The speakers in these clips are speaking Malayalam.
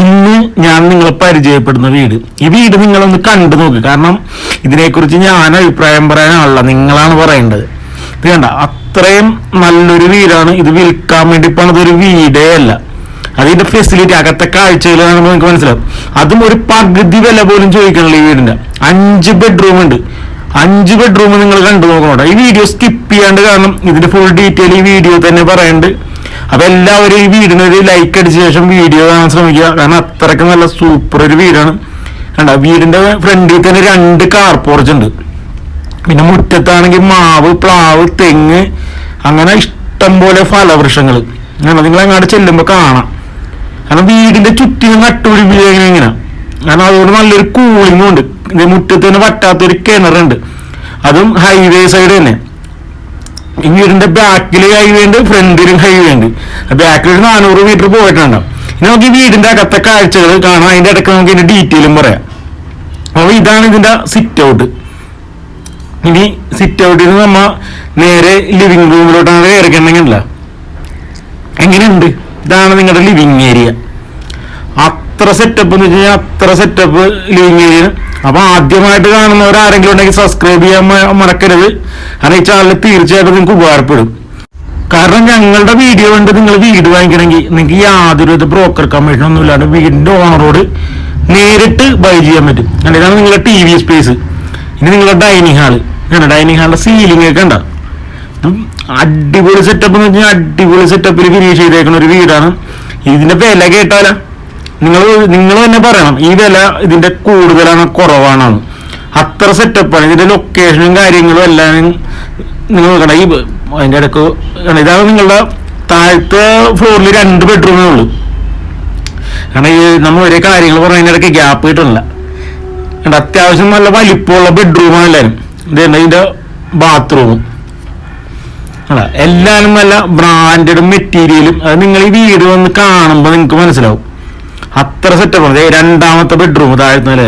ഇന്ന് ഞാൻ നിങ്ങളെ പരിചയപ്പെടുന്ന വീട്. ഈ വീട് നിങ്ങളൊന്ന് കണ്ടു നോക്ക്. കാരണം ഇതിനെക്കുറിച്ച് ഞാൻ അഭിപ്രായം പറയാനുള്ള നിങ്ങളാണ് പറയേണ്ടത്. ഇത് കണ്ട അത്രയും നല്ലൊരു വീടാണ്. ഇത് വിൽക്കാൻ വേണ്ടി പണിത ഒരു വീടേ അല്ല. അതിന്റെ ഫെസിലിറ്റി അകത്തെ കാഴ്ചയിൽ നിങ്ങൾക്ക് മനസ്സിലാവും അതും ഒരു പകുതി വില പോലും ചോദിക്കണല്ലോ ഈ വീടിന്റെ. അഞ്ച് ബെഡ്റൂം ഉണ്ട്. അഞ്ച് ബെഡ്റൂം നിങ്ങൾ കണ്ടു നോക്കണോട്ടോ ഈ വീഡിയോ സ്കിപ്പ് ചെയ്യാണ്ട് കാരണം ഇതിന്റെ ഫുൾ ഡീറ്റെയിൽ ഈ വീഡിയോ തന്നെ പറയുന്നുണ്ട് അപ്പൊ എല്ലാവരും ഈ വീടിന് ഒരു ലൈക്ക് അടിച്ച ശേഷം വീഡിയോ കാണാൻ ശ്രമിക്കുക. കാരണം അത്രയ്ക്ക് നല്ല സൂപ്പർ ഒരു വീടാണ്. കണ്ട? വീടിന്റെ ഫ്രണ്ടിൽ തന്നെ രണ്ട് കാർ ഉണ്ട്. പിന്നെ മുറ്റത്താണെങ്കിൽ മാവ് പ്ലാവ് തെങ്ങ് അങ്ങനെ ഇഷ്ടം പോലെ ഫലവൃക്ഷങ്ങൾ. അങ്ങനെ നിങ്ങൾ അങ്ങോട്ട് ചെല്ലുമ്പോൾ കാണാം. കാരണം വീടിന്റെ ചുറ്റിനും നട്ടുപിടിപ്പിക്കുക എങ്ങനെ കാരണം അതുകൊണ്ട് നല്ലൊരു കൂളിംഗും ഉണ്ട്. മുറ്റത്ത് തന്നെ കിണറുണ്ട്. അതും ഹൈവേ സൈഡ് തന്നെ. ഈ വീടിന്റെ ബാക്കിൽ ഹൈവേ ഉണ്ട് ഫ്രണ്ടിലും ഹൈവേ ഉണ്ട്. ബാക്കിൽ ഒരു നാനൂറ് മീറ്റർ പോയിട്ടുണ്ടാവും ഇനി നമുക്ക് ഈ വീടിന്റെ അകത്തെ കാഴ്ചകൾ കാണാം. അതിന്റെ ഇടയ്ക്ക് നമുക്ക് ഇതിന്റെ ഡീറ്റെയിലും പറയാം. അപ്പൊ ഇതാണ് ഇതിന്റെ സിറ്റ് ഔട്ട് ഇനി സിറ്റ് ഔട്ടിൽ നമ്മ നേരെ ലിവിങ് റൂമിലോട്ടാണ് കയറിക്കണമെങ്കിലല്ല എങ്ങനെയുണ്ട്? ഇതാണ് നിങ്ങളുടെ ലിവിങ് ഏരിയ അത്ര സെറ്റപ്പ് എന്ന് വെച്ച് കഴിഞ്ഞാൽ അത്ര സെറ്റപ്പ് ലിവിങ് ഏരിയ അപ്പൊ ആദ്യമായിട്ട് കാണുന്നവർ ആരെങ്കിലും ഉണ്ടെങ്കിൽ സബ്സ്ക്രൈബ് ചെയ്യാൻ മറക്കരുത്. കാരണം ഈ ചാനൽ തീർച്ചയായിട്ടും നിങ്ങൾക്ക് ഉപകാരപ്പെടും. കാരണം ഞങ്ങളുടെ വീഡിയോ കണ്ട് നിങ്ങൾ വീട് വാങ്ങിക്കണമെങ്കിൽ നിങ്ങൾക്ക് യാതൊരു ബ്രോക്കർ കമ്മീഷൻ ഒന്നും ഇല്ലാണ്ട് വീടിന്റെ ഓണറോട് നേരിട്ട് ബൈ ചെയ്യാൻ പറ്റും. ഇതാണ് നിങ്ങളുടെ ടി വി സ്പേസ് ഇനി നിങ്ങളുടെ ഡൈനിങ് ഹാൾ ഡൈനിങ് ഹാളിന്റെ സീലിംഗ് ഒക്കെ ഉണ്ടോ അടിപൊളി സെറ്റപ്പ് എന്ന് വെച്ചാൽ അടിപൊളി സെറ്റപ്പിൽ ഫിനിഷ് ചെയ്തേക്കുന്ന ഒരു വീടാണ്. ഇതിന്റെ വില കേട്ടാല? നിങ്ങൾ നിങ്ങൾ തന്നെ പറയണം ഈ വില ഇതിന്റെ കൂടുതലാണ് കുറവാണ്. അത്ര സെറ്റപ്പാണ് ഇതിന്റെ ലൊക്കേഷനും കാര്യങ്ങളും എല്ലാം നിങ്ങൾ നോക്കണം ഈ അതിന്റെ ഇടയ്ക്ക് ഇതാണ് നിങ്ങളുടെ താഴത്തെ ഫ്ലോറിൽ രണ്ട് ബെഡ്റൂമേ ഉള്ളൂ. കാരണം ഈ നമ്മൾ ഒരേ കാര്യങ്ങൾ പറയുന്നതിന്റെ ഇടയ്ക്ക് ഗ്യാപ്പ് കിട്ടണില്ല അത്യാവശ്യം നല്ല വലിപ്പമുള്ള ബെഡ്റൂമാണ് എല്ലാവരും ഇതുണ്ട് ഇതിന്റെ ബാത്റൂമും അല്ല എല്ലാവരും നല്ല ബ്രാൻഡഡ് മെറ്റീരിയലും അത് നിങ്ങൾ ഈ വീട് വന്ന് കാണുമ്പോൾ നിങ്ങൾക്ക് മനസ്സിലാവും. അത്ര സെറ്റപ്പ് രണ്ടാമത്തെ ബെഡ്റൂം താഴത്തെ നില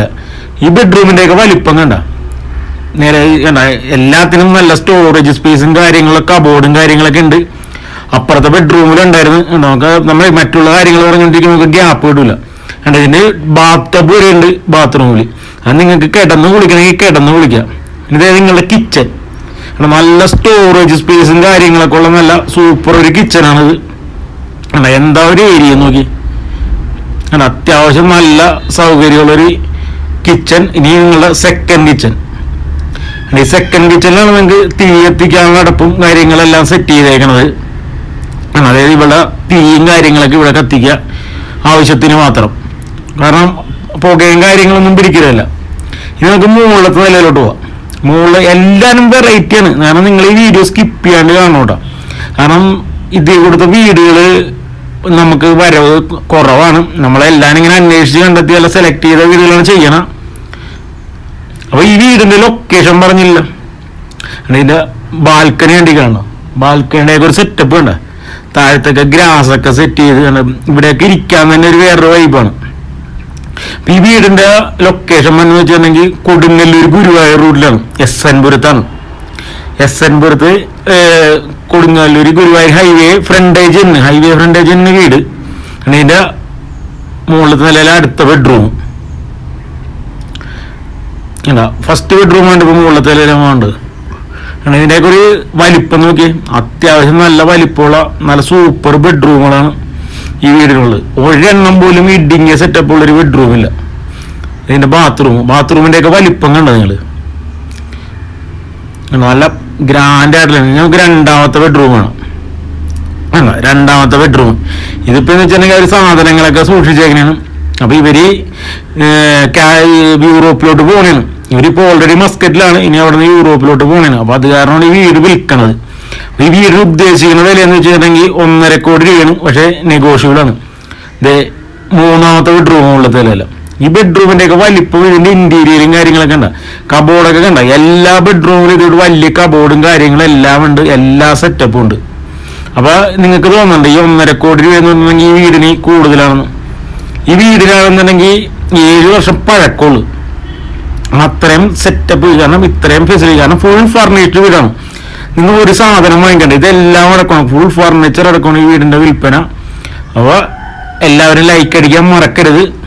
ഈ ബെഡ്റൂമിന്റെ ഒക്കെ വലിപ്പം കണ്ട? നേരെ കണ്ട എല്ലാത്തിനും നല്ല സ്റ്റോറേജ് സ്പേസും കാര്യങ്ങളൊക്കെ അബോർഡും കാര്യങ്ങളൊക്കെ ഉണ്ട്. അപ്പുറത്തെ ബെഡ്റൂമിലുണ്ടായിരുന്നു നമുക്ക് നമ്മൾ മറ്റുള്ള കാര്യങ്ങൾ പറഞ്ഞുകൊണ്ടിരിക്കുമ്പോൾ നമുക്ക് ഗ്യാപ്പ് കിട്ടില്ല കണ്ട ഇതിന് ടബ് വരെ ഉണ്ട് ബാത്റൂമിൽ അത് നിങ്ങൾക്ക് കിടന്ന് കുളിക്കണമെങ്കിൽ കിടന്ന് കുളിക്കാം. ഇത് നിങ്ങളുടെ കിച്ചൺ നല്ല സ്റ്റോറേജ് സ്പേസും കാര്യങ്ങളൊക്കെ ഉള്ള നല്ല സൂപ്പർ ഒരു കിച്ചണാണിത് എന്താ ഒരു ഏരിയ നോക്കി. കണ്ട അത്യാവശ്യം നല്ല സൗകര്യമുള്ളൊരു കിച്ചൺ ഇനി നിങ്ങളുടെ സെക്കൻഡ് കിച്ചൺ ഈ സെക്കൻഡ് കിച്ചണിലാണ് നിങ്ങൾക്ക് തീ എത്തിക്കാനുള്ള അടുപ്പും കാര്യങ്ങളെല്ലാം സെറ്റ് ചെയ്തേക്കണത്. അതായത് ഇവിടെ തീയും കാര്യങ്ങളൊക്കെ ഇവിടെ കത്തിക്കുക ആവശ്യത്തിന് മാത്രം. കാരണം പുകയും കാര്യങ്ങളൊന്നും പിടിക്കില്ല ഇനി നമുക്ക് മുകളിലത്തെ നിലയിലോട്ട് പോവാം. മുകളിൽ എല്ലാവരും വെറൈറ്റിയാണ് കാരണം നിങ്ങൾ ഈ വീഡിയോ സ്കിപ്പ് ചെയ്യാണ്ട് കാണൂട്ടോ കാരണം ഇതേ കൊടുത്ത വീടുകൾ നമുക്ക് വരവ് കുറവാണ്. നമ്മളെല്ലാം ഇങ്ങനെ അന്വേഷിച്ച് കണ്ടെത്തി അല്ല സെലക്ട് ചെയ്ത വീടുകളാണ് ചെയ്യണം. അപ്പൊ ഈ വീടിന്റെ ലൊക്കേഷൻ പറഞ്ഞില്ല? ഇതിന്റെ ബാൽക്കണി കണ്ടി കാണണം ബാൽക്കണിയുടെ ഒരു സെറ്റപ്പ് ഉണ്ട് താഴത്തൊക്കെ ഗ്രാസ് ഒക്കെ സെറ്റ് ചെയ്ത് കണ്ട് ഇവിടെയൊക്കെ ഇരിക്കാൻ തന്നെ ഒരു വേറൊരു വൈബാണ് ഈ വീടിന്റെ ലൊക്കേഷൻ എന്ന് വെച്ചിട്ടുണ്ടെങ്കിൽ കൊടുങ്ങല്ലൂർ ഗുരുവായൂർ റൂട്ടിലാണ് എസ് എൻ പുരത്താണ്. എസ് എൻ പുരത്ത് കൊടുങ്ങല്ലൂർ ഗുരുവായൂർ ഹൈവേ ഫ്രണ്ടേജ് തന്നെ. ഹൈവേ ഫ്രണ്ടേജ് തന്നെ വീട്. ഇതിന്റെ മുകളിലത്തെ നിലയിലെ അടുത്ത ബെഡ്റൂം ഫസ്റ്റ് ബെഡ്റൂം ഉണ്ട് ഇപ്പൊ മുകളിലത്തെ ആണ് ഇതിന്റെയൊക്കെ ഒരു വലിപ്പം നോക്കി അത്യാവശ്യം നല്ല വലിപ്പമുള്ള നല്ല സൂപ്പർ ബെഡ്റൂമുകളാണ് ഈ വീടിനുള്ളത് ഒരെണ്ണം പോലും ഇഡിങ്ങിയ സെറ്റപ്പ് ഉള്ളൊരു ഇതിന്റെ ബാത്റൂം ബാത്റൂമിന്റെ ഒക്കെ വലിപ്പം കണ്ടത് നിങ്ങൾ? നല്ല ഗ്രാൻഡ് ആയിട്ടുള്ള ഞങ്ങൾക്ക് രണ്ടാമത്തെ ബെഡ്റൂം വേണം. രണ്ടാമത്തെ ബെഡ്റൂം ഇതിപ്പോ എന്ന് വെച്ചിട്ടുണ്ടെങ്കിൽ അവർ സാധനങ്ങളൊക്കെ സൂക്ഷിച്ചേക്കണേണ് അപ്പൊ ഇവർ യൂറോപ്പിലോട്ട് പോകണേനും ഇവരിപ്പോ ഓൾറെഡി മസ്കറ്റിലാണ് ഇനി അവിടെ നിന്ന് യൂറോപ്പിലോട്ട് പോകണേനും അപ്പൊ അത് കാരണമാണ് ഈ വീട് വിൽക്കണത്. ഈ വീട് ഉദ്ദേശിക്കുന്ന വില എന്ന് വെച്ചിട്ടുണ്ടെങ്കിൽ ഒന്നര കോടി രൂപയാണ് പക്ഷെ നെഗോഷ്യബിൾ ആണ്. ഇത് മൂന്നാമത്തെ ബെഡ്റൂം ഉള്ളത് വില ഈ ബെഡ്റൂമിന്റെ ഒക്കെ വലിപ്പം ഇതിന്റെ ഇന്റീരിയറും കാര്യങ്ങളൊക്കെ ഉണ്ട്. കബോർഡൊക്കെ കണ്ട? എല്ലാ ബെഡ്റൂമിലും ഇതോട് വലിയ കബോർഡും കാര്യങ്ങളും എല്ലാം ഉണ്ട്. എല്ലാ സെറ്റപ്പും ഉണ്ട്. അപ്പൊ നിങ്ങൾക്ക് തോന്നുന്നുണ്ട് ഈ ഒന്നര കോടി രൂപ എന്ന് പറഞ്ഞിട്ടുണ്ടെങ്കിൽ ഈ വീടിന് കൂടുതലാണെന്ന്. ഈ വീടിനാണെന്നുണ്ടെങ്കിൽ ഏഴ് വർഷം പഴക്കമുള്ളൂ. അത്രയും സെറ്റപ്പ് കാരണം ഇത്രയും ഫെസിലിറ്റി കാരണം ഫുൾ ഫർണിച്ചർ വീടാണ്. നിങ്ങൾ ഒരു സാധനം വാങ്ങിക്കണ്ട. ഇതെല്ലാം അടക്കണം. ഫുൾ ഫർണിച്ചർ അടക്കണം ഈ വീടിന്റെ വിൽപ്പന. അപ്പൊ എല്ലാവരും ലൈക്ക് അടിക്കാൻ മറക്കരുത്.